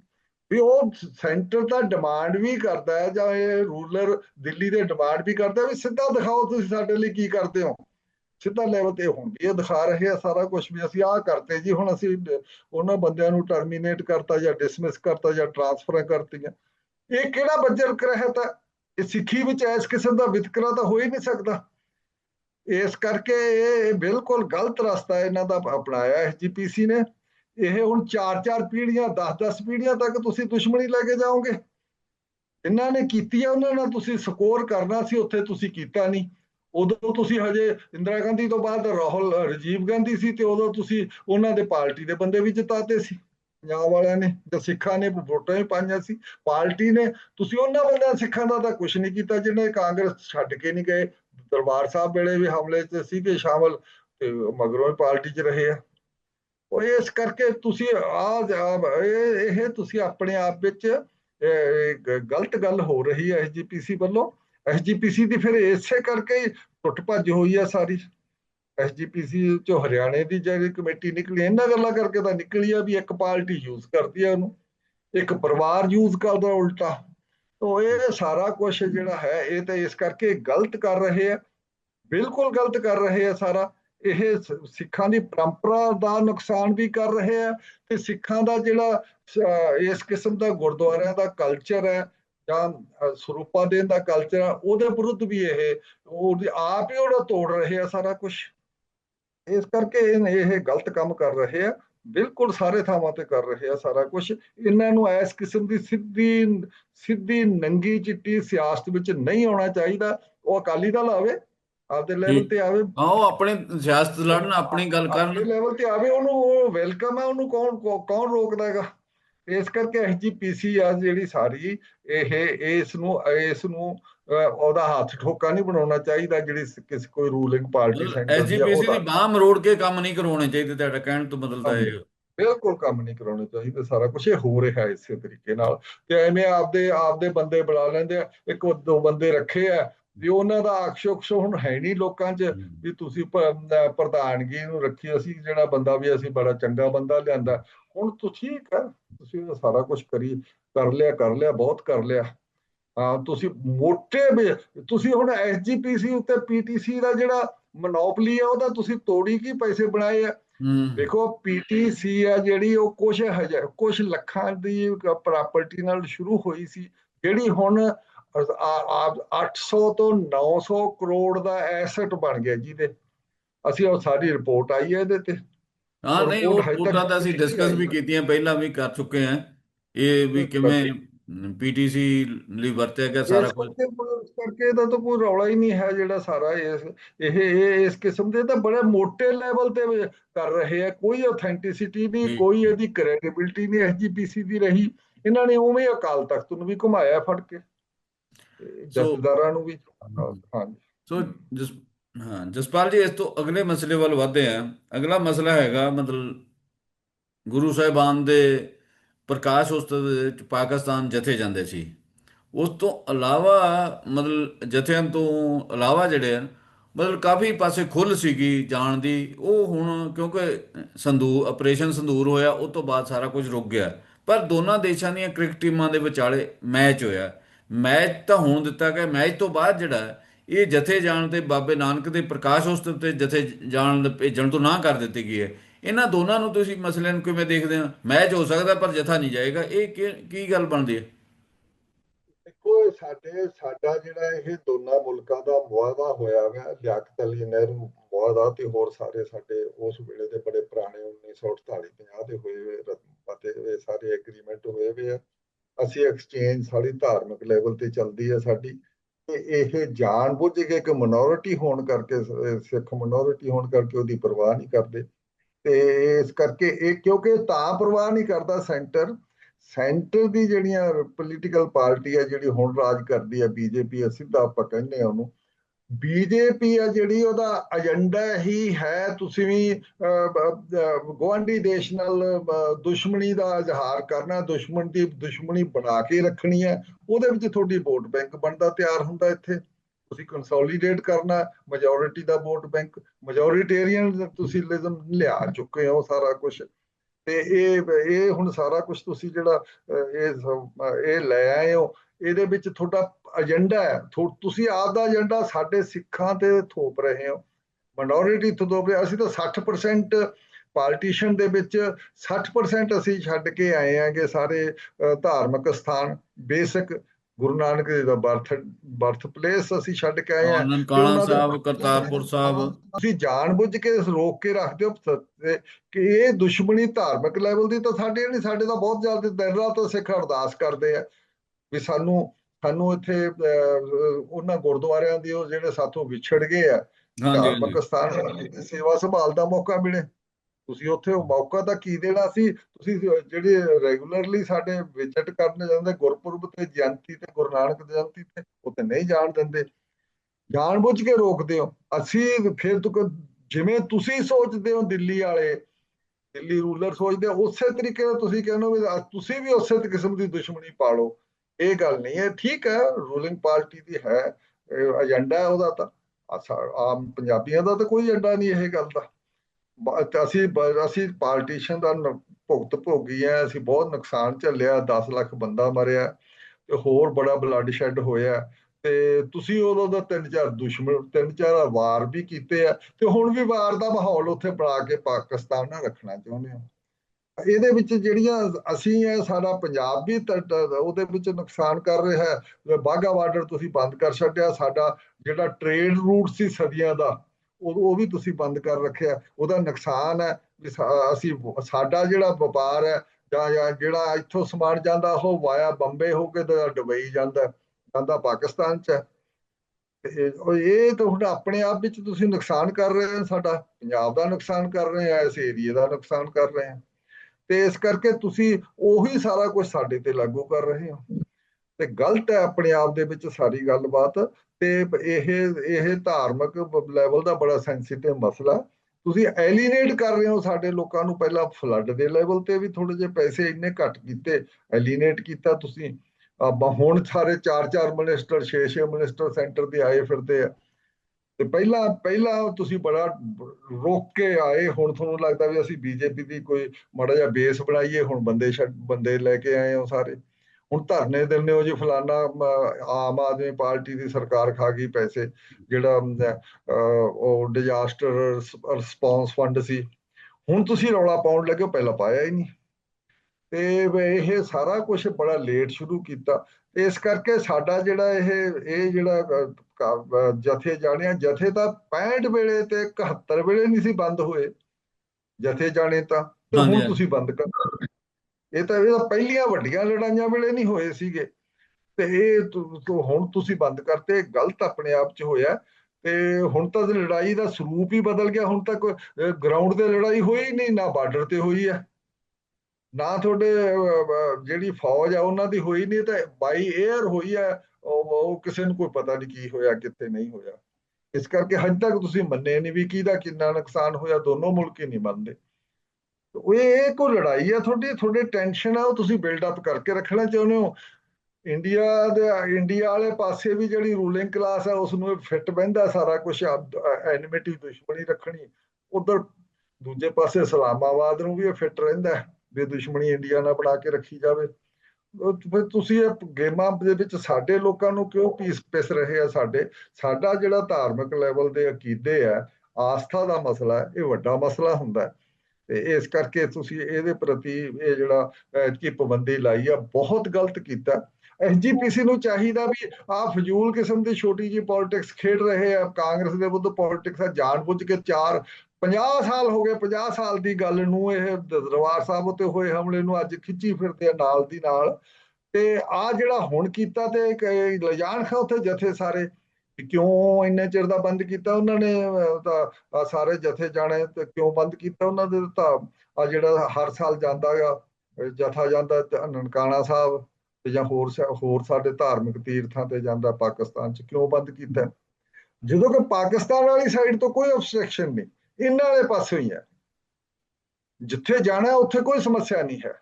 ਵੀ ਉਹ ਸੈਂਟਰ ਦਾ ਡਿਮਾਂਡ ਵੀ ਕਰਦਾ ਹੈ ਜਾਂ ਇਹ ਰੂਲਰ ਦਿੱਲੀ ਦੇ ਡਿਮਾਂਡ ਵੀ ਕਰਦਾ ਵੀ ਸਿੱਧਾ ਦਿਖਾਓ ਤੁਸੀਂ ਸਾਡੇ ਲਈ ਕੀ ਕਰਦੇ ਹੋ। ਸਿੱਧਾ ਲੈਵਲ ਤੇ ਹੁਣ ਵੀ ਇਹ ਦਿਖਾ ਰਹੇ ਆ ਸਾਰਾ ਕੁਝ ਵੀ, ਅਸੀਂ ਆਹ ਕਰਤੇ ਜੀ, ਹੁਣ ਅਸੀਂ, ਉਹਨਾਂ ਬੰਦਿਆਂ ਨੂੰ ਟਰਮੀਨੇਟ ਕਰਤਾ ਜਾਂ ਡਿਸਮਿਸ ਕਰਤਾ ਜਾਂ ਟ੍ਰਾਂਸਫਰ ਕਰਤੀਆਂ। ਇਹ ਕਿਹੜਾ ਬੱਜਰ ਰਹਿਤ ਹੈ? ਇਹ ਸਿੱਖੀ ਵਿੱਚ ਇਸ ਕਿਸਮ ਦਾ ਵਿਤਕਰਾ ਤਾਂ ਹੋ ਹੀ ਨਹੀਂ ਸਕਦਾ। ਇਸ ਕਰਕੇ ਇਹ ਬਿਲਕੁਲ ਗਲਤ ਰਸਤਾ ਇਹਨਾਂ ਦਾ ਅਪਣਾਇਆ ਐਸਜੀਪੀਸੀ ਨੇ। ਇਹ ਹੁਣ 4-4 ਪੀੜ੍ਹੀਆਂ 10-10 ਪੀੜ੍ਹੀਆਂ ਤੱਕ ਤੁਸੀਂ ਦੁਸ਼ਮਣੀ ਲੈ ਕੇ ਜਾਓਗੇ। ਇਹਨਾਂ ਨੇ ਕੀਤੀ ਆ ਉਹਨਾਂ ਨਾਲ ਤੁਸੀਂ ਸਕੋਰ ਕਰਨਾ ਸੀ, ਉੱਥੇ ਤੁਸੀਂ ਕੀਤਾ ਨਹੀਂ। ਉਦੋਂ ਤੁਸੀਂ ਹਜੇ ਇੰਦਰਾ ਗਾਂਧੀ ਤੋਂ ਬਾਅਦ ਰਾਹੁਲ, ਰਾਜੀਵ ਗਾਂਧੀ ਸੀ ਤੇ ਉਦੋਂ ਤੁਸੀਂ ਉਹਨਾਂ ਦੇ ਪਾਰਟੀ ਦੇ ਬੰਦੇ ਵੀ ਜਿਤਾਤੇ ਸੀ। ਪੰਜਾਬ ਵਾਲਿਆਂ ਨੇ ਤੇ ਸਿੱਖਾਂ ਨੇ ਵੋਟਾਂ ਵੀ ਪਾਈਆਂ ਸੀ, ਪਾਰਟੀ ਨੇ, ਤੁਸੀਂ ਉਹਨਾਂ ਬੰਦਿਆਂ ਸਿੱਖਾਂ ਦਾ ਤਾਂ ਕੁਝ ਨਹੀਂ ਕੀਤਾ ਜਿਹਨੇ ਕਾਂਗਰਸ ਛੱਡ ਕੇ ਨਹੀਂ ਗਏ। ਦਰਬਾਰ ਸਾਹਿਬ ਵੇਲੇ ਵੀ ਹਮਲੇ 'ਚ ਸੀਗੇ ਸ਼ਾਮਲ ਤੇ ਮਗਰੋਂ ਹੀ ਪਾਰਟੀ 'ਚ ਰਹੇ ਆ। ਉਹ ਇਸ ਕਰਕੇ ਤੁਸੀਂ ਆ ਇਹ ਤੁਸੀਂ ਆਪਣੇ ਆਪ ਵਿੱਚ ਗਲਤ ਗੱਲ ਹੋ ਰਹੀ ਹੈ ਐਸਜੀਪੀਸੀ ਵੱਲੋਂ। ਐਸਜੀਪੀਸੀ ਦੀ ਫਿਰ ਇਸੇ ਕਰਕੇ ਟੁੱਟ ਭੱਜ ਹੋਈ ਆ ਸਾਰੀ। ਐਸਜੀਪੀਸੀ ਚੋਂ ਹਰਿਆਣੇ ਦੀ ਜਿਹੜੀ ਕਮੇਟੀ ਨਿਕਲੀ ਇਹਨਾਂ ਗੱਲਾਂ ਕਰਕੇ ਤਾਂ ਨਿਕਲੀ ਆ ਵੀ ਇੱਕ ਪਾਰਟੀ ਯੂਜ਼ ਕਰਦੀ ਆ ਉਹਨੂੰ ਇੱਕ ਪਰਿਵਾਰ ਯੂਜ਼ ਕਰਦਾ ਉਲਟਾ। ਤੋ ਇਹ ਸਾਰਾ ਕੁਝ ਜਿਹੜਾ ਹੈ ਇਹ ਤਾਂ ਇਸ ਕਰਕੇ ਗਲਤ ਕਰ ਰਹੇ ਆ ਬਿਲਕੁਲ ਗਲਤ ਕਰ ਰਹੇ ਆ ਸਾਰਾ। ਇਹ ਸ- ਸਿੱਖਾਂ ਦੀ ਪਰੰਪਰਾ ਦਾ ਨੁਕਸਾਨ ਵੀ ਕਰ ਰਹੇ ਆ ਤੇ ਸਿੱਖਾਂ ਦਾ ਜਿਹੜਾ ਇਸ ਕਿਸਮ ਦਾ ਗੁਰਦੁਆਰਿਆਂ ਦਾ ਕਲਚਰ ਹੈ ਜਾਂ ਅਹ, ਸਰੂਪਾਂ ਦੇਣ ਦਾ ਕਲਚਰ ਆ ਉਹਦੇ ਵਿਰੁੱਧ ਵੀ ਇਹ ਉਹ ਆਪ ਹੀ ਉਹਦਾ ਤੋੜ ਰਹੇ ਆ ਸਾਰਾ ਕੁਝ ਇਸ ਕਰਕੇ ਇਹ ਇਹ ਗਲਤ ਕੰਮ ਕਰ ਰਹੇ ਆ ਬਿਲਕੁਲ ਸਾਰੇ ਥਾਵਾਂ ਤੇ ਕਰ ਰਹੇ ਆ ਸਾਰਾ ਕੁਝ ਇਹਨਾਂ ਨੂੰ ਇਸ ਕਿਸਮ ਦੀ ਸਿੱਧੀ ਸਿੱਧੀ ਨੰਗੀ ਚਿੱਟੀ ਸਿਆਸਤ ਵਿੱਚ ਨਹੀਂ ਆਉਣਾ ਚਾਹੀਦਾ। ਉਹ ਅਕਾਲੀ ਦਲ ਆਵੇ ਆਪਦੇ ਲੈਵਲ ਤੇ ਆਵੇ। ਆਓ ਆਪਣੇ ਸਿਆਸਤ ਲੜਨ ਆਪਣੀ ਗੱਲ ਆਪਣੇ ਕਰਨ ਲੈਵਲ ਤੇ ਆਵੇ ਉਹਨੂੰ ਉਹ ਵੈਲਕਮ ਹੈ ਉਹਨੂੰ ਕੌਣ ਕੌਣ ਰੋਕਦਾ ਹੈਗਾ? ਇਸ ਕਰਕੇ ਐਸਜੀਪੀਸੀ ਆ ਜਿਹੜੀ ਸਾਰੀ ਇਹ ਇਸ ਨੂੰ ਇਸ ਨੂੰ ਉਹਦਾ ਹੱਥ ਠੋਕਾ ਨਹੀਂ ਬਣਾਉਣਾ ਚਾਹੀਦਾ ਜਿਹੜੀ ਕਿਸੇ ਕੋਈ ਰੂਲਿੰਗ ਪਾਰਟੀ ਸੈਂਟਰ ਦੀ ਆ ਐਸਜੀਪੀਸੀ ਦੀ ਬਾਹ ਮਰੋੜ ਕੇ ਕੰਮ ਨਹੀਂ ਕਰਵਾਉਣੇ ਚਾਹੀਦੇ ਤੁਹਾਡਾ ਕਹਿਣ ਤੋਂ ਬਦਲਦਾ ਇਹ। ਬਿਲਕੁਲ ਕੰਮ ਨਹੀਂ ਕਰਾਉਣੇ ਚਾਹੀਦੇ ਸਾਰਾ ਕੁਝ ਇਹ ਹੋ ਰਿਹਾ ਇਸੇ ਤਰੀਕੇ ਨਾਲ। ਤੇ ਐਵੇਂ ਆਪਦੇ ਆਪਦੇ ਬੰਦੇ ਬੁਲਾ ਲੈਂਦੇ ਆ ਇੱਕ ਦੋ ਬੰਦੇ ਰੱਖੇ ਆ ਵੀ ਉਹਨਾਂ ਦਾ ਅਕਸ਼ੋਕਸ਼ ਹੁਣ ਹੈ ਨਹੀਂ ਲੋਕਾਂ 'ਚ ਵੀ ਤੁਸੀਂ ਪ੍ਰਧਾਨਗੀ ਨੂੰ ਰੱਖੀ ਅਸੀਂ ਜਿਹੜਾ ਬੰਦਾ ਵੀ ਅਸੀਂ ਬੜਾ ਚੰਗਾ ਬੰਦਾ ਲਿਆਂਦਾ। ਹੁਣ ਤੂੰ ਠੀਕ ਹੈ ਤੁਸੀਂ ਸਾਰਾ ਕੁਝ ਕਰੀ ਕਰ ਲਿਆ ਕਰ ਲਿਆ ਬਹੁਤ ਕਰ ਲਿਆ। ਹਾਂ ਤੁਸੀਂ ਮੋਟੇ ਤੁਸੀਂ ਹੁਣ ਐਸਜੀਪੀਸੀ ਉੱਤੇ ਪੀਟੀਸੀ ਦਾ ਜਿਹੜਾ ਮੋਨੋਪਲੀ ਹੈ ਉਹਦਾ ਤੁਸੀਂ ਤੋੜੀ ਕੀ ਪੈਸੇ ਬਣਾਏ ਆ? ਦੇਖੋ ਪੀਟੀਸੀ ਆ ਜਿਹੜੀ ਉਹ ਕੁਝ ਹਜ਼ਾਰ ਕੁਝ ਲੱਖਾਂ ਦੀ ਪ੍ਰਾਪਰਟੀ ਨਾਲ ਸ਼ੁਰੂ ਹੋਈ ਸੀ ਜਿਹੜੀ ਹੁਣ 800 ਤੋਂ 900 ਕਰੋੜ ਦਾ ਐਸੈਟ ਬਣ ਗਿਆ ਜਿਹਦੇ। ਅਸੀਂ ਉਹ ਸਾਰੀ ਰਿਪੋਰਟ ਆਈ ਹੈ ਇਹਦੇ ਤੇ। ਹਾਂ ਨਹੀਂ ਉਹ ਰਿਪੋਰਟਾਂ ਤਾਂ ਅਸੀਂ ਡਿਸਕਸ ਵੀ। ਕੀਤੀਆਂ ਪਹਿਲਾਂ ਵੀ ਕਰ ਚੁੱਕੇ ਹਾਂ ਇਹ ਵੀ ਕਿਵੇਂ ਪੀਟੀਸੀ ਲਈ ਵਰਤਿਆ ਗਿਆ ਸਾਰਾ ਕੁਝ ਇਸ ਕਰਕੇ ਇਹਦਾ ਤਾਂ ਕੋਈ ਰੌਲਾ ਹੀ ਨਹੀਂ ਹੈ ਜਿਹੜਾ ਸਾਰਾ ਇਸ ਇਹ ਇਹ ਇਸ ਕਿਸਮ ਦੇ ਤਾਂ ਬੜੇ ਮੋٹے ਲੈਵਲ ਤੇ ਕਰ ਰਹੇ ਆ। ਕੋਈ ਅਥੈਂਟਿਸਿਟੀ ਨਹੀਂ। ਕੋਈ ਇਹਦੀ ਕ੍ਰੈਡੀਬਿਲਟੀ ਨਹੀਂ ਐਸਜੀਪੀਸੀ ਦੀ ਰਹੀ। ਇਹਨਾਂ ਨੇ ਉਵੇਂ ਅਕਾਲ ਤਖਤ ਨੂੰ ਵੀ ਘੁਮਾਇਆ ਫੜ ਕੇ। ਜਥੇਦਾਰਾਂ ਨੂੰ ਵੀ ਹਾਂਜੀ। ਸੋ ਜਸ ਹਾਂ ਜਸਪਾਲ ਜੀ ਇਸ ਤੋਂ ਅਗਲੇ ਮਸਲੇ ਵੱਲ ਵਧਦੇ ਹਾਂ ਅਗਲਾ ਮਸਲਾ ਹੈਗਾ ਮਤਲਬ ਗੁਰੂ ਸਾਹਿਬਾਨ ਦੇ ਪ੍ਰਕਾਸ਼ ਉਤਸਵ ਦੇ ਵਿੱਚ ਪਾਕਿਸਤਾਨ ਜਥੇ ਜਾਂਦੇ ਸੀ। ਉਸ ਤੋਂ ਇਲਾਵਾ ਮਤਲਬ ਜਥਿਆਂ ਤੋਂ ਇਲਾਵਾ ਜਿਹੜੇ ਆ ਮਤਲਬ ਕਾਫੀ ਪਾਸੇ ਖੁੱਲ ਸੀਗੀ ਜਾਣ ਦੀ। ਉਹ ਹੁਣ ਕਿਉਂਕਿ ਸੰਦੂਰ ਆਪਰੇਸ਼ਨ ਸੰਦੂਰ ਹੋਇਆ, ਉਹ ਤੋਂ ਬਾਅਦ ਸਾਰਾ ਕੁਝ ਰੁਕ ਗਿਆ। ਪਰ ਦੋਨਾਂ ਦੇਸ਼ਾਂ ਦੀਆਂ ਕ੍ਰਿਕਟ ਟੀਮਾਂ ਦੇ ਵਿਚਾਲੇ ਮੈਚ ਹੋਇਆ। ਮੈਚ ਤਾਂ ਹੋਣ ਦਿੱਤਾ ਗਿਆ। ਮੈਚ ਤੋਂ ਬਾਅਦ ਜਿਹੜਾ ਇਹ ਜਥੇ ਜਾਣ ਤੇ ਬਾਬੇ ਨਾਨਕ ਦੇ ਪ੍ਰਕਾਸ਼ ਉਸਤਵ ਤੇ ਜਥੇ ਜਾਣ ਭੇਜਣ ਤੋਂ ਨਾ ਕਰ ਦਿੱਤੀ ਗਈ ਹੈ। ਇਹਨਾਂ ਦੋਨਾਂ ਨੂੰ ਤੁਸੀਂ ਮਸਲੇ ਨੂੰ ਕਿਵੇਂ ਦੇਖਦੇ ਹੋ? ਮੈਚ ਹੋ ਸਕਦਾ ਪਰ ਜਥਾ ਨਹੀਂ ਜਾਏਗਾ। ਇਹ ਕੀ ਗੱਲ ਬਣਦੀ ਹੈ? ਦੇਖੋ ਸਾਡੇ, ਸਾਡਾ ਜਿਹੜਾ ਇਹ ਦੋਨਾਂ ਮੁਲਕਾਂ ਦਾ ਮੁਆਹਦਾ ਹੋਇਆ ਹੈ ਲਿਆਕਤ ਅਲੀ ਨਹਿਰੂ ਮੁਆਹਦਾ ਤੇ ਹੋਰ ਸਾਰੇ ਸਾਡੇ ਉਸ ਵੇਲੇ ਦੇ ਬੜੇ ਪੁਰਾਣੇ 1948 50 ਦੇ ਹੋਏ ਹੋਏ ਰਤਨ ਅਤੇ ਸਾਰੇ ਐਗਰੀਮੈਂਟ ਹੋਏ ਹੋਏ ਆ। ਅਸੀਂ ਐਕਸਚੇਂਜ ਸਾਡੀ ਧਾਰਮਿਕ ਲੈਵਲ ਤੇ ਚੱਲਦੀ ਹੈ ਸਾਡੀ। ਤੇ ਇਹ ਜਾਣ ਬੁੱਝ ਕੇ ਇੱਕ ਮਿਨੋਰਿਟੀ ਹੋਣ ਕਰਕੇ ਸਿੱਖ ਮਿਨੋਰਿਟੀ ਹੋਣ ਕਰਕੇ ਉਹਦੀ ਪਰਵਾਹ ਨਹੀਂ ਕਰਦੇ। ਤੇ ਇਸ ਕਰਕੇ ਇਹ ਕਿਉਂਕਿ ਤਾਂ ਪਰਵਾਹ ਨਹੀਂ ਕਰਦਾ ਸੈਂਟਰ ਸੈਂਟਰ ਦੀ ਜਿਹੜੀਆਂ ਪੋਲੀਟੀਕਲ ਪਾਰਟੀ ਹੈ ਜਿਹੜੀ ਹੁਣ ਰਾਜ ਕਰਦੀ ਹੈ ਬੀਜੇਪੀ, ਅਸੀਂ ਤਾਂ ਆਪਾਂ ਕਹਿੰਦੇ ਆ ਉਹਨੂੰ। ਬੀਜੇਪੀ ਆ ਜਿਹੜੀ ਉਹਦਾ ਏਜੰਡਾ ਹੀ ਹੈ ਤੁਸੀਂ ਵੀ ਗਵਾਂਢੀ ਦੇਸ਼ ਨਾਲ ਦੁਸ਼ਮਣੀ ਦਾ ਇਜ਼ਹਾਰ ਕਰਨਾ, ਦੁਸ਼ਮਣ ਦੀ ਦੁਸ਼ਮਣੀ ਬਣਾ ਕੇ ਰੱਖਣੀ ਹੈ, ਉਹਦੇ ਵਿੱਚ ਤੁਹਾਡੀ ਵੋਟ ਬੈਂਕ ਬਣਦਾ ਤਿਆਰ ਹੁੰਦਾ ਇੱਥੇ। ਤੁਸੀਂ ਕੰਸੋਲੀਡੇਟ ਕਰਨਾ ਮੈਜੋਰਿਟੀ ਦਾ ਵੋਟ ਬੈਂਕ ਮੈਜੋਰਿਟੇਰੀਅਨ ਤੁਸੀਂ ਲਿਜ਼ਮ ਲਿਆ ਚੁੱਕੇ ਹੋ ਸਾਰਾ ਕੁਝ ਤੇ ਇਹ ਇਹ ਹੁਣ ਸਾਰਾ ਕੁਝ ਤੁਸੀਂ ਜਿਹੜਾ ਇਹ ਇਹ ਲੈ ਆਏ ਹੋ, ਇਹਦੇ ਵਿੱਚ ਤੁਹਾਡਾ ਏਜੰਡਾ ਹੈ। ਥੋ- ਤੁਸੀਂ ਆਪ ਦਾ ਏਜੰਡਾ ਸਾਡੇ ਸਿੱਖਾਂ ਤੇ ਥੋਪ ਰਹੇ ਹੋ। ਮਿਨੋਰਿਟੀ ਥੋਪ ਰਹੇ, ਅਸੀਂ ਤਾਂ 60% ਪਾਰਟੀਸ਼ਨ ਦੇ ਵਿੱਚ 60% ਅਸੀਂ ਛੱਡ ਕੇ ਆਏ ਆਂਗੇ ਸਾਰੇ ਧਾਰਮਿਕ ਸਥਾਨ, ਬੇਸਿਕ ਗੁਰੂ ਨਾਨਕ ਦੇਵ ਦਾ ਬਰਥ ਬਰਥ ਪਲੇਸ ਅਸੀਂ ਛੱਡ ਕੇ ਆਏ ਆ ਨਨਕਾਣਾ ਸਾਹਿਬ ਕਰਤਾਰਪੁਰ ਸਾਹਿਬ। ਤੁਸੀਂ ਜਾਣਬੁੱਝ ਕੇ ਰੋਕ ਕੇ ਰੱਖਦੇ ਹੋ ਕਿ ਇਹ ਦੁਸ਼ਮਣੀ ਧਾਰਮਿਕ ਲੈਵਲ ਦੀ ਤਾਂ ਸਾਡੇ ਨਹੀਂ ਸਾਡੇ ਤਾਂ ਬਹੁਤ ਜ਼ਿਆਦਾ ਦਿਨ ਰਾਤ ਸਿੱਖ ਅਰਦਾਸ ਕਰਦੇ ਆ ਵੀ ਸਾਨੂੰ ਸਾਨੂੰ ਇੱਥੇ ਉਹਨਾਂ ਗੁਰਦੁਆਰਿਆਂ ਦੀ ਉਹ ਜਿਹੜੇ ਸਾਥੋਂ ਵਿਛੜ ਗਏ ਆ ਧਾਰਮਿਕ ਸਥਾਨ ਦੀ ਸੇਵਾ ਸੰਭਾਲ ਦਾ ਮੌਕਾ ਮਿਲੇ। ਤੁਸੀਂ ਉੱਥੇ ਉਹ ਮੌਕਾ ਤਾਂ ਕੀ ਦੇਣਾ ਸੀ? ਤੁਸੀਂ ਜਿਹੜੇ ਰੈਗੂਲਰਲੀ ਸਾਡੇ ਵਿਜ਼ਿਟ ਕਰਨ ਜਾਂਦੇ, ਗੁਰਪੁਰਬ ਤੇ ਜਯੰਤੀ ਤੇ, ਗੁਰੂ ਨਾਨਕ ਜਯੰਤੀ ਤੇ ਉੱਥੇ ਨਹੀਂ ਜਾਣ ਦਿੰਦੇ। ਜਾਣਬੁੱਝ ਕੇ ਰੋਕਦੇ ਹੋ। ਅਸੀਂ ਫਿਰ ਜਿਵੇਂ ਤੁਸੀਂ ਸੋਚਦੇ ਹੋ ਦਿੱਲੀ ਵਾਲੇ, ਦਿੱਲੀ ਰੂਲਰ ਸੋਚਦੇ, ਉਸੇ ਤਰੀਕੇ ਨਾਲ ਤੁਸੀਂ ਕਹਿੰਦੇ ਹੋ ਵੀ ਤੁਸੀਂ ਵੀ ਉਸੇ ਕਿਸਮ ਦੀ ਦੁਸ਼ਮਣੀ ਪਾਲੋ। ਇਹ ਗੱਲ ਨਹੀਂ ਹੈ। ਠੀਕ ਹੈ ਰੂਲਿੰਗ ਪਾਰਟੀ ਦੀ ਹੈ ਏਜੰਡਾ ਉਹਦਾ ਤਾਂ। ਆਮ ਪੰਜਾਬੀਆਂ ਦਾ ਤਾਂ ਕੋਈ ਏਜੰਡਾ ਨਹੀਂ ਇਹ ਗੱਲ ਦਾ। ਅਸੀਂ ਬ- ਅਸੀਂ ਪਾਰਟੀਸ਼ਨ ਦਾ ਨ- ਭੁਗਤ ਭੋਗੀ ਹੈ ਅਸੀਂ ਬਹੁਤ ਨੁਕਸਾਨ ਝੱਲਿਆ 10 ਲੱਖ ਬੰਦਾ ਮਰਿਆ, ਤੇ ਹੋਰ ਬੜਾ ਬਲੱਡ ਸ਼ੈੱਡ ਹੋਇਆ, ਤੇ ਤੁਸੀਂ ਉਦੋਂ ਦਾ ਤਿੰਨ ਚਾਰ ਦੁਸ਼ਮਣ, ਤਿੰਨ ਚਾਰ ਵਾਰ ਵੀ ਕੀਤੇ ਆ, ਤੇ ਹੁਣ ਵੀ ਵਾਰ ਦਾ ਮਾਹੌਲ ਉੱਥੇ ਬਣਾ ਕੇ ਪਾਕਿਸਤਾਨ ਨਾਲ ਰੱਖਣਾ ਚਾਹੁੰਦੇ ਹੋ। ਇਹਦੇ ਵਿੱਚ ਜਿਹੜੀਆਂ ਅਸੀਂ ਹੈ ਸਾਡਾ ਪੰਜਾਬ ਵੀ ਉਹਦੇ ਵਿੱਚ ਨੁਕਸਾਨ ਕਰ ਰਿਹਾ ਹੈ ਬਾਘਾ ਬਾਰਡਰ ਤੁਸੀਂ ਬੰਦ ਕਰ ਛੱਡਿਆ, ਸਾਡਾ ਜਿਹੜਾ ਟ੍ਰੇਡ ਰੂਟ ਸੀ ਸਦੀਆਂ ਦਾ ਉਹ ਵੀ ਤੁਸੀਂ ਬੰਦ ਕਰ ਰੱਖਿਆ। ਉਹਦਾ ਨੁਕਸਾਨ ਹੈ ਵੀ ਅਸੀਂ ਸਾਡਾ ਜਿਹੜਾ ਵਪਾਰ ਹੈ ਜਾਂ ਜਿਹੜਾ ਇੱਥੋਂ ਸਮਾਨ ਜਾਂਦਾ, ਉਹ ਵਾਇਆ ਬੰਬੇ ਹੋ ਕੇ ਦੁਬਈ ਜਾਂਦਾ ਜਾਂਦਾ ਪਾਕਿਸਤਾਨ ਚ ਹੈ। ਇਹ ਤਾਂ ਹੁਣ ਆਪਣੇ ਆਪ ਵਿੱਚ ਤੁਸੀਂ ਨੁਕਸਾਨ ਕਰ ਰਹੇ ਹੋ, ਸਾਡਾ ਪੰਜਾਬ ਦਾ ਨੁਕਸਾਨ ਕਰ ਰਹੇ ਆ ਇਸ ਏਰੀਏ ਦਾ ਨੁਕਸਾਨ ਕਰ ਰਹੇ ਆ ਤੇ ਇਸ ਕਰਕੇ ਤੁਸੀਂ ਉਹੀ ਸਾਰਾ ਕੁਝ ਸਾਡੇ ਤੇ ਲਾਗੂ ਕਰ ਰਹੇ ਹੋ। ਤੇ ਗਲਤ ਹੈ ਆਪਣੇ ਆਪ ਦੇ ਵਿੱਚ ਸਾਰੀ ਗੱਲਬਾਤ। ਤੇ ਇਹ ਇਹ ਧਾਰਮਿਕ ਲੈਵਲ ਦਾ ਬੜਾ ਸੈਂਸਿਟਿਵ ਮਸਲਾ। ਤੁਸੀਂ ਐਲੀਨੇਟ ਕਰ ਰਹੇ ਹੋ ਸਾਡੇ ਲੋਕਾਂ ਨੂੰ, ਪਹਿਲਾਂ ਫਲੱਡ ਦੇ ਲੈਵਲ ਤੇ ਵੀ ਥੋੜੇ ਜਿਹੇ ਪੈਸੇ ਇੰਨੇ ਘੱਟ ਕੀਤੇ ਐਲੀਨੇਟ ਕੀਤਾ ਤੁਸੀਂ। ਆਪਾਂ ਹੁਣ ਸਾਰੇ 4-4 ਮਿਨਿਸਟਰ 6-6 ਮਿਨਿਸਟਰ ਸੈਂਟਰ ਦੇ ਆਏ ਫਿਰਦੇ ਆ। ਤੇ ਪਹਿਲਾਂ ਪਹਿਲਾਂ ਤੁਸੀਂ ਬੜਾ ਰੋਕ ਕੇ ਆਏ, ਹੁਣ ਤੁਹਾਨੂੰ ਲੱਗਦਾ ਵੀ ਅਸੀਂ ਬੀਜੇਪੀ ਦੀ ਕੋਈ ਮਾੜਾ ਜਿਹਾ ਬੇਸ ਬਣਾਈਏ, ਹੁਣ ਬੰਦੇ ਛੱਡ- ਬੰਦੇ ਲੈ ਕੇ ਆਏ ਹੋ ਸਾਰੇ। ਹੁਣ ਧਰਨੇ ਦਿੰਦੇ ਹੋ ਜੀ ਫਲਾਨਾ ਆਮ ਆਦਮੀ ਪਾਰਟੀ ਦੀ ਸਰਕਾਰ ਖਾ ਗਈ ਪੈਸੇ ਜਿਹੜਾ ਉਹ ਡਿਜ਼ਾਸਟਰ ਰਿਸਪੌਂਸ ਫੰਡ ਸੀ ਹੁਣ ਤੁਸੀਂ ਰੌਲਾ ਪਾਉਣ ਲੱਗੇ ਪਹਿਲਾਂ ਪਾਇਆ ਹੀ ਨਹੀਂ ਤੇ ਇਹ ਸਾਰਾ ਕੁਝ ਬੜਾ ਲੇਟ ਸ਼ੁਰੂ ਕੀਤਾ ਇਸ ਕਰਕੇ ਸਾਡਾ ਜਿਹੜਾ ਇਹ ਇਹ ਜਿਹੜਾ ਜਥੇ ਜਾਣਿਆ ਜਥੇ ਤਾਂ 65 ਵੇਲੇ ਤੇ 71 ਵੇਲੇ ਨਹੀਂ ਸੀ ਬੰਦ ਹੋਏ ਜਥੇ ਜਾਣੇ ਤਾਂ ਹੁਣ। ਤੁਸੀਂ ਬੰਦ ਕਰ। ਇਹ ਤਾਂ ਇਹ ਤਾਂ ਪਹਿਲੀਆਂ ਵੱਡੀਆਂ ਲੜਾਈਆਂ ਵੇਲੇ ਨਹੀਂ ਹੋਏ ਸੀਗੇ। ਤੇ ਇਹ ਹੁਣ ਤੁਸੀਂ ਬੰਦ ਕਰਤੇ ਗਲਤ ਆਪਣੇ ਆਪ 'ਚ ਹੋਇਆ। ਤੇ ਹੁਣ ਤਾਂ ਲੜਾਈ ਦਾ ਸਰੂਪ ਹੀ ਬਦਲ ਗਿਆ। ਹੁਣ ਤੱਕ ਗਰਾਊਂਡ ਤੇ ਲੜਾਈ ਹੋਈ ਨਹੀਂ, ਨਾ ਬਾਰਡਰ ਤੇ ਹੋਈ ਹੈ ਨਾ ਤੁਹਾਡੇ ਜਿਹੜੀ ਫੌਜ ਆ, ਉਹਨਾਂ ਦੀ ਹੋਈ ਨਹੀਂ। ਤੇ ਬਾਈ 에ਅਰ ਹੋਈ ਹੈ ਉਹ ਉਹ ਕਿਸੇ ਨੂੰ ਕੋਈ ਪਤਾ ਨਹੀਂ ਕੀ ਹੋਇਆ, ਕਿੱਥੇ ਨਹੀਂ ਹੋਇਆ। ਇਸ ਕਰਕੇ ਹਜੇ ਤੱਕ ਤੁਸੀਂ ਮੰਨੇ ਨਹੀਂ ਵੀ ਕਿਹਦਾ ਕਿੰਨਾ ਨੁਕਸਾਨ ਹੋਇਆ। ਦੋਨੋਂ ਮੁਲਕ ਹੀ ਨਹੀਂ ਮੰਨਦੇ। ਉਹ ਇਹ ਕੋਈ ਲੜਾਈ ਆ ਤੁਹਾਡੀ? ਤੁਹਾਡੇ ਟੈਨਸ਼ਨ ਆ, ਉਹ ਤੁਸੀਂ ਬਿਲਡ ਅਪ ਕਰਕੇ ਰੱਖਣਾ ਚਾਹੁੰਦੇ ਹੋ? ਇੰਡੀਆ ਦੇ ਇੰਡੀਆ ਵਾਲੇ ਪਾਸੇ ਵੀ ਜਿਹੜੀ ਰੂਲਿੰਗ ਕਲਾਸ ਆ ਉਸ ਨੂੰ ਫਿੱਟ ਬਹਿੰਦਾ ਸਾਰਾ ਕੁਝ ਐਨਿਮਿਟੀ ਦੁਸ਼ਮਣੀ ਰੱਖਣੀ। ਉਧਰ ਦੂਜੇ ਪਾਸੇ ਇਸਲਾਮਾਬਾਦ ਨੂੰ ਵੀ ਇਹ ਫਿੱਟ ਰਹਿੰਦਾ ਵੀ ਦੁਸ਼ਮਣੀ ਇੰਡੀਆ ਨਾਲ ਬਣਾ ਕੇ ਰੱਖੀ ਜਾਵੇ। ਫਿਰ ਤੁਸੀਂ ਇਹ ਗੇਮਾਂ ਦੇ ਵਿੱਚ ਸਾਡੇ ਲੋਕਾਂ ਨੂੰ ਕਿਉਂ ਪੀਸ ਪਿਸ ਰਹੇ ਆ? ਸਾਡੇ, ਸਾਡਾ ਜਿਹੜਾ ਧਾਰਮਿਕ ਲੈਵਲ ਦੇ ਅਕੀਦੇ ਆ, ਆਸਥਾ ਦਾ ਮਸਲਾ ਇਹ ਵੱਡਾ ਮਸਲਾ ਹੁੰਦਾ ਹੈ। ਤੇ ਇਸ ਕਰਕੇ ਤੁਸੀਂ ਇਹਦੇ ਪ੍ਰਤੀ ਇਹ ਜਿਹੜਾ ਕੀ ਪਾਬੰਦੀ ਲਾਈ ਆ, ਬਹੁਤ ਗਲਤ ਕੀਤਾ। ਐਸਜੀਪੀਸੀ ਨੂੰ ਚਾਹੀਦਾ ਵੀ ਆ ਫਜ਼ੂਲ ਕਿਸਮ ਦੀ ਛੋਟੀ ਜੀ ਪੋਲਿਟਿਕਸ ਖੇਡ ਰਹੇ ਆ। ਕਾਂਗਰਸ ਦੇ ਵਿਰੁੱਧ ਪੋਲਿਟਿਕਸ ਆ, ਜਾਣਬੁੱਝ ਕੇ ਚਾਰ 50 ਸਾਲ ਹੋ ਗਏ 50 ਸਾਲ ਦੀ ਗੱਲ ਨੂੰ ਇਹ ਦਰਬਾਰ ਸਾਹਿਬ ਉੱਤੇ ਹੋਏ ਹਮਲੇ ਨੂੰ ਅੱਜ ਖਿੱਚੀ ਫਿਰਦੇ ਆ ਨਾਲ ਦੀ ਨਾਲ। ਤੇ ਆ ਜਿਹੜਾ ਹੁਣ ਕੀਤਾ ਤੇ ਲਿਜਾਣ ਖਾ ਉੱਥੇ ਜਥੇ ਸਾਰੇ। ਕਿ ਕਿਉਂ ਇੰਨੇ ਚਿਰ ਦਾ ਬੰਦ ਕੀਤਾ ਉਹਨਾਂ ਨੇ? ਤਾਂ ਆਹ ਸਾਰੇ ਜਥੇ ਜਾਣੇ ਤੇ ਕਿਉਂ ਬੰਦ ਕੀਤਾ ਉਹਨਾਂ ਦੇ? ਤਾਂ ਆ ਜਿਹੜਾ ਹਰ ਸਾਲ ਜਾਂਦਾ ਆ, ਜਥਾ ਜਾਂਦਾ ਤੇ ਨਨਕਾਣਾ ਸਾਹਿਬ ਤੇ ਜਾਂ ਹੋਰ ਸਾ- ਹੋਰ ਸਾਡੇ ਧਾਰਮਿਕ ਤੀਰਥਾਂ ਤੇ ਜਾਂਦਾ ਪਾਕਿਸਤਾਨ ਚ, ਕਿਉਂ ਬੰਦ ਕੀਤਾ? ਜਦੋਂ ਕਿ ਪਾਕਿਸਤਾਨ ਵਾਲੀ ਸਾਈਡ ਤੋਂ ਕੋਈ ਅਬਸਟ੍ਰਕਸ਼ਨ ਨਹੀਂ, ਇਹਨਾਂ ਵਾਲੇ ਪਾਸੇ ਹੀ ਹੈ। ਜਿੱਥੇ ਜਾਣਾ, ਉੱਥੇ ਕੋਈ ਸਮੱਸਿਆ ਨਹੀਂ ਹੈ।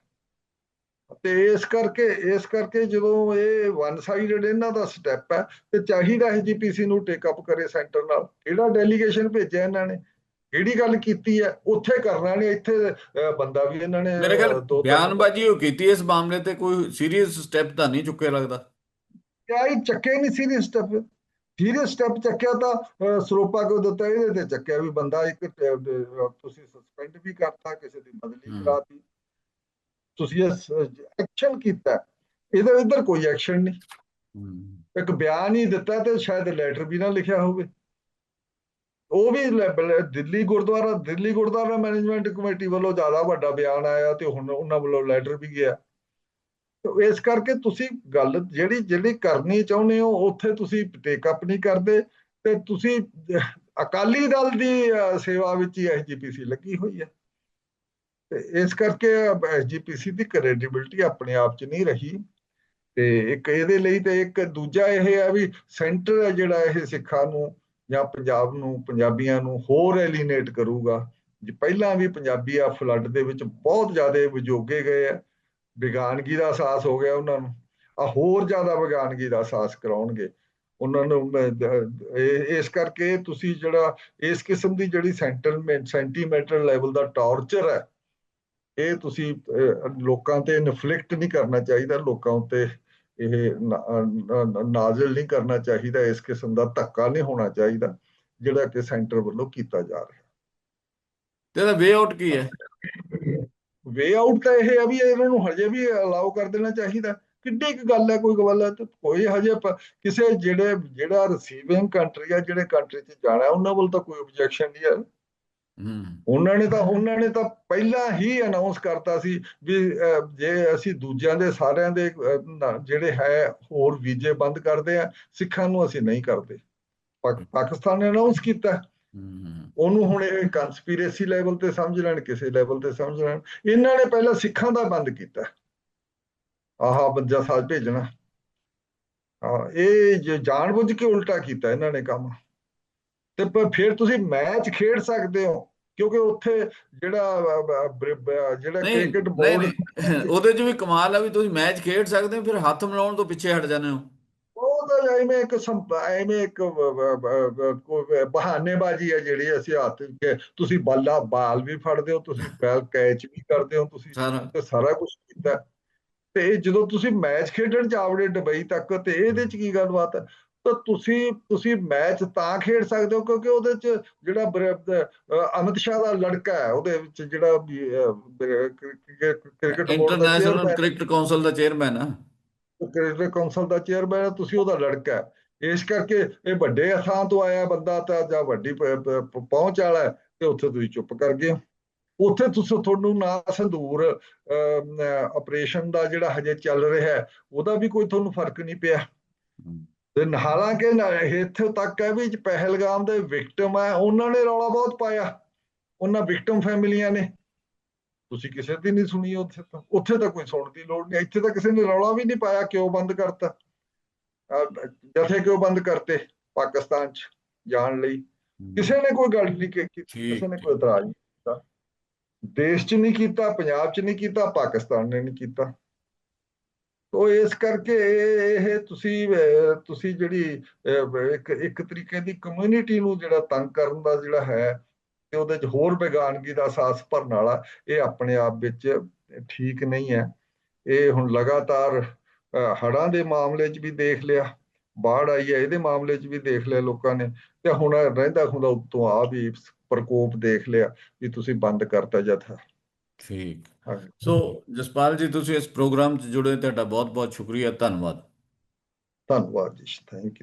ਤੇ ਇਸ ਕਰਕੇ ਇਸ ਕਰਕੇ ਜਦੋਂ ਇਹ ਵਨ ਸਾਈਡਡ ਇਹਨਾਂ ਦਾ ਸਟੈਪ ਹੈ ਤੇ ਚਾਹੀਦਾ ਹੈ ਜੀਪੀਸੀ ਨੂੰ ਟੇਕ ਅਪ ਕਰੇ ਸੈਂਟਰ ਨਾਲ। ਕਿਹੜਾ ਡੈਲੀਗੇਸ਼ਨ ਭੇਜਿਆ ਇਹਨਾਂ ਨੇ? ਕਿਹੜੀ ਗੱਲ ਕੀਤੀ ਹੈ? ਉੱਥੇ ਕਰਨਾ ਨਹੀਂ ਇੱਥੇ ਬੰਦਾ ਵੀ ਇਹਨਾਂ ਨੇ ਮੇਰੇ ਖਿਆਲ ਬਿਆਨਬਾਜ਼ੀ ਉਹ ਕੀਤੀ ਇਸ ਮਾਮਲੇ ਤੇ ਕੋਈ ਸੀਰੀਅਸ ਸਟੈਪ ਤਾਂ ਨਹੀਂ ਚੁੱਕਿਆ ਲੱਗਦਾ। ਕਿਆ ਹੀ ਚੱਕਿਆ ਨਹੀਂ ਸੀਰੀਅਸ ਸਟੈਪ ਸੀਰੀਅਸ ਸਟੈਪ ਚੱਕਿਆ ਤਾਂ ਸਰੋਪਾ ਕੋ ਦਿੱਤਾ? ਇਹਦੇ ਤੇ ਚੱਕਿਆ ਵੀ ਬੰਦਾ ਇੱਕ ਤੁਸੀਂ ਸਸਪੈਂਡ ਵੀ ਕਰਤਾ ਕਿਸੇ ਦੀ ਬਦਲੀ। ਕਰਾਤੀ। ਤੁਸੀਂ ਐਕਸ਼ਨ ਕੀਤਾ। ਇਹਦੇ ਇੱਧਰ ਕੋਈ ਐਕਸ਼ਨ ਨਹੀਂ। ਇੱਕ ਬਿਆਨ ਹੀ ਦਿੱਤਾ ਤੇ ਸ਼ਾਇਦ ਲੈਟਰ ਵੀ ਨਾ ਲਿਖਿਆ ਹੋਵੇ। ਉਹ ਵੀ ਦਿੱਲੀ ਗੁਰਦੁਆਰਾ ਦਿੱਲੀ ਗੁਰਦੁਆਰਾ ਮੈਨੇਜਮੈਂਟ ਕਮੇਟੀ ਵੱਲੋਂ ਜ਼ਿਆਦਾ ਵੱਡਾ ਬਿਆਨ ਆਇਆ ਤੇ ਹੁਣ ਉਹਨਾਂ ਵੱਲੋਂ ਲੈਟਰ ਵੀ ਗਿਆ। ਤੇ ਇਸ ਕਰਕੇ ਤੁਸੀਂ ਗੱਲ ਜਿਹੜੀ ਜਿਹੜੀ ਕਰਨੀ ਚਾਹੁੰਦੇ ਹੋ ਉੱਥੇ ਤੁਸੀਂ ਟੇਕ ਅਪ ਨਹੀਂ ਕਰਦੇ ਤੇ ਤੁਸੀਂ ਅਕਾਲੀ ਦਲ ਦੀ ਸੇਵਾ ਵਿੱਚ ਹੀ ਐਸਜੀਪੀਸੀ ਲੱਗੀ ਹੋਈ ਹੈ। ਤੇ ਇਸ ਕਰਕੇ ਐਸਜੀਪੀਸੀ ਦੀ ਕ੍ਰੈਡੀਬਿਲਟੀ ਆਪਣੇ ਆਪ 'ਚ ਨਹੀਂ ਰਹੀ ਤੇ ਇੱਕ ਇਹਦੇ ਲਈ ਤੇ ਇੱਕ ਦੂਜਾ ਇਹ ਆ ਵੀ ਸੈਂਟਰ ਜਿਹੜਾ ਇਹ ਸਿੱਖਾਂ ਨੂੰ ਜਾਂ ਪੰਜਾਬ ਨੂੰ, ਪੰਜਾਬੀਆਂ ਨੂੰ ਹੋਰ ਐਲੀਨੇਟ ਕਰੂਗਾ। ਜੇ ਪਹਿਲਾਂ ਵੀ ਪੰਜਾਬੀ ਆ ਫਲੱਡ ਦੇ ਵਿੱਚ ਬਹੁਤ ਜ਼ਿਆਦਾ ਵਿਜੋਗੇ ਗਏ ਆ ਵਿਗਾਨਗੀ ਦਾ ਅਹਿਸਾਸ ਹੋ ਗਿਆ ਉਹਨਾਂ ਨੂੰ। ਆ ਹੋਰ ਜ਼ਿਆਦਾ ਵਿਗਾਨਗੀ ਦਾ ਅਹਿਸਾਸ ਕਰਾਉਣਗੇ। ਉਹਨਾਂ ਨੂੰ ਇਸ ਕਰਕੇ ਤੁਸੀਂ ਜਿਹੜਾ, ਇਸ ਕਿਸਮ ਦੀ ਜਿਹੜੀ ਸੈਂਟੀਮੈਂਟ ਸੈਂਟੀਮੈਂਟਲ ਲੈਵਲ ਦਾ ਟਾਰਚਰ ਹੈ ਇਹ ਤੁਸੀਂ ਲੋਕਾਂ ਤੇ ਇਨਫਲਿਕਟ ਨਹੀਂ ਕਰਨਾ ਚਾਹੀਦਾ ਲੋਕਾਂ ਉੱਤੇ ਇਹ ਨਾਜ਼ਿਲ ਨਹੀਂ ਕਰਨਾ ਚਾਹੀਦਾ ਇਸ ਕਿਸਮ ਦਾ ਧੱਕਾ ਨਹੀਂ ਹੋਣਾ ਚਾਹੀਦਾ ਜਿਹੜਾ ਕਿ ਸੈਂਟਰ ਵੱਲੋਂ ਕੀਤਾ ਜਾ ਰਿਹਾ। ਤੇ ਇਹਦਾ ਵੇ ਆਊਟ ਕੀ ਹੈ? ਵੇ ਆਊਟ ਤਾਂ ਇਹ ਹੈ ਵੀ ਇਹਨਾਂ ਨੂੰ ਹਜੇ ਵੀ ਅਲਾਉ ਕਰ ਦੇਣਾ ਚਾਹੀਦਾ। ਕਿੱਡੀ ਕੁ ਗੱਲ ਹੈ ਕੋਈ ਗੱਲ ਹੈ ਤੇ ਕੋਈ ਹਜੇ ਕਿਸੇ ਜਿਹੜੇ ਜਿਹੜਾ ਰਿਸੀਵਿੰਗ ਕੰਟਰੀ ਆ ਜਿਹੜੇ ਕੰਟਰੀ 'ਚ ਜਾਣਾ ਉਹਨਾਂ ਵੱਲ ਤਾਂ ਕੋਈ ਆਬਜੈਕਸ਼ਨ ਨਹੀਂ ਹੂੰ। ਉਹਨਾਂ ਨੇ ਤਾਂ ਉਹਨਾਂ ਨੇ ਤਾਂ ਪਹਿਲਾਂ ਹੀ ਅਨਾਉਂਸ ਕਰਤਾ ਸੀ ਵੀ ਜੇ ਅਸੀਂ ਦੂਜਿਆਂ ਦੇ ਸਾਰਿਆਂ ਦੇ ਜਿਹੜੇ ਹੈ ਹੋਰ ਵੀਜ਼ੇ ਬੰਦ ਕਰਦੇ ਆ ਸਿੱਖਾਂ ਨੂੰ ਅਸੀਂ ਨਹੀਂ ਕਰਦੇ। ਪਾਕ- ਪਾਕਿਸਤਾਨ ਨੇ ਅਨਾਉਂਸ ਕੀਤਾ। ਉਹਨੂੰ ਹੁਣ ਇਹ ਕੰਸਪੀਰੇਸੀ ਲੈਵਲ ਤੇ ਸਮਝ ਲੈਣ ਕਿਸੇ ਲੈਵਲ ਤੇ ਸਮਝ ਲੈਣ। ਇਹਨਾਂ ਨੇ ਪਹਿਲਾਂ ਸਿੱਖਾਂ ਦਾ ਬੰਦ ਕੀਤਾ। ਆਹਾ ਬੰਜਾ ਸਾਜ ਭੇਜਣਾ। ਇਹ ਜਾਣਬੁੱਝ ਕੇ ਉਲਟਾ ਕੀਤਾ ਇਹਨਾਂ ਨੇ ਕੰਮ। ਤੇ ਫਿਰ ਤੁਸੀਂ ਮੈਚ ਖੇਡ ਸਕਦੇ ਹੋ ਕਿਉਂਕਿ ਉੱਥੇ ਜਿਹੜਾ ਜਿਹੜਾ ਕ੍ਰਿਕਟ ਬੋਰਡ ਉਹਦੇ 'ਚ ਵੀ ਕਮਾਲ ਆ ਵੀ ਤੁਸੀਂ ਮੈਚ ਖੇਡ ਸਕਦੇ ਹੋ ਫਿਰ ਹੱਥ ਮਿਲਾਉਣ ਤੋਂ ਪਿੱਛੇ ਹਟ ਜਾਂਦੇ ਹੋ। ਉਹ ਤਾਂ ਐਵੇਂ ਇੱਕ ਐਵੇਂ ਇੱਕ ਬਹਾਨੇਬਾਜ਼ੀ ਹੈ ਜਿਹੜੀ ਅਸੀਂ ਹੱਥ ਕੇ ਤੁਸੀਂ ਬਾਲਾ ਬਾਲ ਵੀ ਫੜਦੇ ਹੋ ਤੁਸੀਂ ਬੈਲ ਕੈਚ ਵੀ ਕਰਦੇ ਹੋ ਤੁਸੀਂ ਸਾਰਾ। ਤੇ ਸਾਰਾ ਕੁਝ ਕੀਤਾ। ਤੇ ਜਦੋਂ ਤੁਸੀਂ ਮੈਚ ਖੇਡਣ ਜਾਵੜੇ ਦੁਬਈ ਤੱਕ ਤੇ ਇਹਦੇ ਚ ਕੀ ਗੱਲਬਾਤ ਹੈ ਤਾਂ ਤੁਸੀਂ ਤੁਸੀਂ ਮੈਚ ਤਾਂ ਖੇਡ ਸਕਦੇ ਹੋ ਕਿਉਂਕਿ ਉਹਦੇ ਚ ਜਿਹੜਾ ਅਮਿਤ ਸ਼ਾਹ ਦਾ ਲੜਕਾ ਹੈ ਉਹਦੇ ਵਿੱਚ ਜਿਹੜਾ ਕ੍ਰਿਕਟ ਇੰਟਰਨੈਸ਼ਨਲ ਕ੍ਰਿਕਟ ਕੌਂਸਲ ਦਾ ਚੇਅਰਮੈਨ ਆ। ਕ੍ਰਿਕਟ ਕੌਂਸਲ ਦਾ ਚੇਅਰਮੈਨ ਤੁਸੀਂ ਉਹਦਾ ਲੜਕਾ ਹੈ। ਇਸ ਕਰਕੇ ਇਹ ਵੱਡੇ ਥਾਂ ਤੋਂ ਆਇਆ ਬੰਦਾ ਤਾਂ ਜਾਂ ਵੱਡੀ ਪਹੁੰਚ ਵਾਲਾ ਤੇ ਉੱਥੇ ਤੁਸੀਂ ਚੁੱਪ ਕਰ ਗਏ। ਉੱਥੇ ਤੁਸੀਂ ਤੁਹਾਨੂੰ ਨਾ ਸੰਦੂਰ ਆਪਰੇਸ਼ਨ ਦਾ ਜਿਹੜਾ ਹਜੇ ਚੱਲ ਰਿਹਾ ਹੈ ਉਹਦਾ ਵੀ ਕੋਈ ਤੁਹਾਨੂੰ ਫ਼ਰਕ ਨਹੀਂ ਪਿਆ। ਤੇ ਹਾਲਾਂਕਿ ਇੱਥੇ ਤੱਕ ਹੈ ਵੀ ਪਹਿਲਗਾਮ ਦੇ ਵਿਕਟਮ ਹੈ ਉਹਨਾਂ ਨੇ ਰੌਲਾ ਬਹੁਤ ਪਾਇਆ। ਉਹਨਾਂ ਵਿਕਟਮ ਫੈਮਿਲੀਆਂ ਨੇ। ਤੁਸੀਂ ਕਿਸੇ ਦੀ ਨਹੀਂ ਸੁਣੀ ਉੱਥੇ ਤਾਂ। ਉੱਥੇ ਤਾਂ ਕੋਈ ਸੁਣਨ ਦੀ ਲੋੜ ਨਹੀਂ। ਇੱਥੇ ਤਾਂ ਕਿਸੇ ਨੇ ਰੌਲਾ ਵੀ ਨਹੀਂ ਪਾਇਆ ਕਿਉਂ ਬੰਦ ਕਰਤਾ? ਜਥੇ ਕਿਉਂ ਬੰਦ ਕਰਤੇ ਪਾਕਿਸਤਾਨ ਚ ਜਾਣ ਲਈ? ਕਿਸੇ ਨੇ ਕੋਈ ਗੱਲ ਨਹੀਂ ਕੀਤੀ ਕਿਸੇ ਨੇ ਕੋਈ ਇਤਰਾਜ਼ ਨਹੀਂ ਕੀਤਾ। ਦੇਸ਼ 'ਚ ਨਹੀਂ ਕੀਤਾ ਪੰਜਾਬ 'ਚ ਨਹੀਂ ਕੀਤਾ ਪਾਕਿਸਤਾਨ ਨੇ ਨਹੀਂ ਕੀਤਾ। ਤੋ ਇਸ ਕਰਕੇ ਇਹ ਤੁਸੀਂ ਤੁਸੀਂ ਜਿਹੜੀ ਇੱਕ ਇੱਕ ਤਰੀਕੇ ਦੀ ਕਮਿਊਨਿਟੀ ਨੂੰ ਜਿਹੜਾ ਤੰਗ ਕਰਨ ਦਾ ਜਿਹੜਾ ਹੈ ਤੇ ਉਹਦੇ 'ਚ ਹੋਰ ਬੇਗਾਨਗੀ ਦਾ ਅਹਿਸਾਸ ਭਰਨ ਵਾਲਾ ਇਹ ਆਪਣੇ ਆਪ ਵਿੱਚ ਠੀਕ ਨਹੀਂ ਹੈ। ਇਹ ਹੁਣ ਲਗਾਤਾਰ ਅਹ, ਹੜ੍ਹਾਂ ਦੇ ਮਾਮਲੇ 'ਚ ਵੀ ਦੇਖ ਲਿਆ ਬਾੜ ਆਈ ਹੈ ਇਹਦੇ ਮਾਮਲੇ 'ਚ ਵੀ ਦੇਖ ਲਿਆ ਲੋਕਾਂ ਨੇ ਤੇ ਹੁਣ ਰਹਿੰਦਾ ਹੁੰਦਾ ਉੱਤੋਂ ਆ ਵੀ ਪ੍ਰਕੋਪ ਦੇਖ ਲਿਆ ਵੀ ਤੁਸੀਂ ਬੰਦ ਕਰਤਾ ਜਥਾ। ਠੀਕ। ਸੋ ਜਸਪਾਲ ਜੀ ਤੁਸੀਂ ਇਸ ਪ੍ਰੋਗਰਾਮ 'ਚ ਜੁੜੇ ਤੁਹਾਡਾ ਬਹੁਤ ਬਹੁਤ ਸ਼ੁਕਰੀਆ ਧੰਨਵਾਦ। ਧੰਨਵਾਦ ਜੀ ਥੈਂਕ ਯੂ